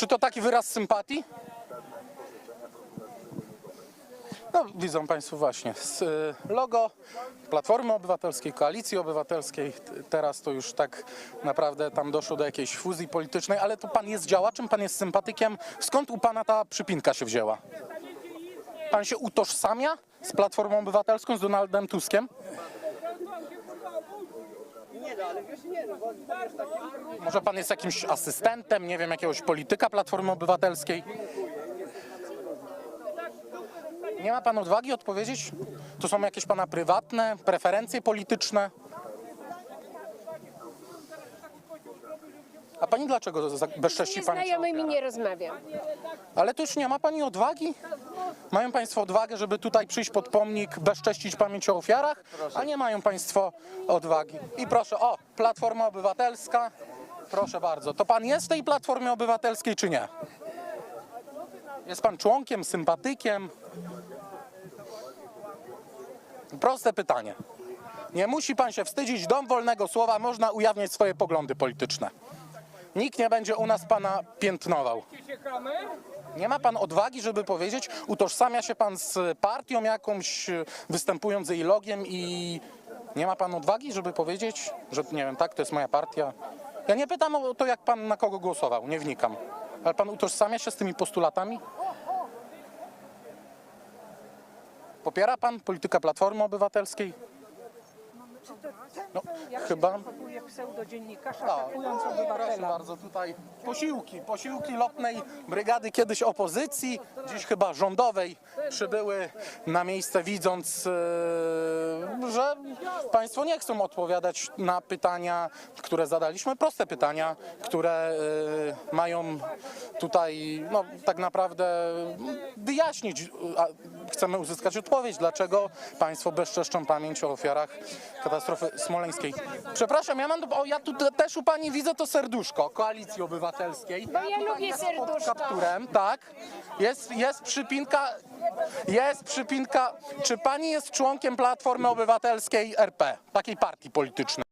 Czy to taki wyraz sympatii? No, widzą Państwo właśnie y, logo Platformy Obywatelskiej, Koalicji Obywatelskiej. Teraz to już tak naprawdę tam doszło do jakiejś fuzji politycznej, ale to Pan jest działaczem, Pan jest sympatykiem. Skąd u Pana ta przypinka się wzięła? Pan się utożsamia z Platformą Obywatelską, z Donaldem Tuskiem? Może Pan jest jakimś asystentem, nie wiem, jakiegoś polityka Platformy Obywatelskiej? Nie ma pan odwagi odpowiedzieć? To są jakieś pana prywatne preferencje polityczne? A pani dlaczego bezcześci pamięć o Znajomymi nie rozmawiam. Ale to już nie ma pani odwagi? Mają państwo odwagę, żeby tutaj przyjść pod pomnik, bezcześcić pamięć o ofiarach? A nie mają państwo odwagi. I proszę, o, Platforma Obywatelska. Proszę bardzo. To pan jest w tej Platformie Obywatelskiej, czy nie? Jest pan członkiem, sympatykiem? Proste pytanie. Nie musi pan się wstydzić, dom wolnego słowa, można ujawniać swoje poglądy polityczne. Nikt nie będzie u nas pana piętnował. Nie ma pan odwagi, żeby powiedzieć, utożsamia się pan z partią jakąś, występując z jej logiem i nie ma pan odwagi, żeby powiedzieć, że nie wiem, tak, to jest moja partia. Ja nie pytam o to, jak pan na kogo głosował, nie wnikam. Ale pan utożsamia się z tymi postulatami? Popiera pan politykę Platformy Obywatelskiej? No, chyba. Pseudodziennikarz A, atakując proszę obywatela. bardzo, tutaj posiłki, posiłki lotnej brygady kiedyś opozycji, dziś chyba rządowej, przybyły na miejsce widząc, e, że Państwo nie chcą odpowiadać na pytania, które zadaliśmy, proste pytania, które e, mają tutaj no, tak naprawdę wyjaśnić, chcemy uzyskać odpowiedź, dlaczego Państwo bezczeszczą pamięć o ofiarach katastrofy smoleńskiej. Przepraszam, ja mam, o, ja tu te- też u Pani widzę to serduszko Koalicji Obywatelskiej. Bo ja lubię serduszka. kapturem, tak. Jest, jest przypinka, jest przypinka. Czy Pani jest członkiem Platformy Obywatelskiej RP, takiej partii politycznej?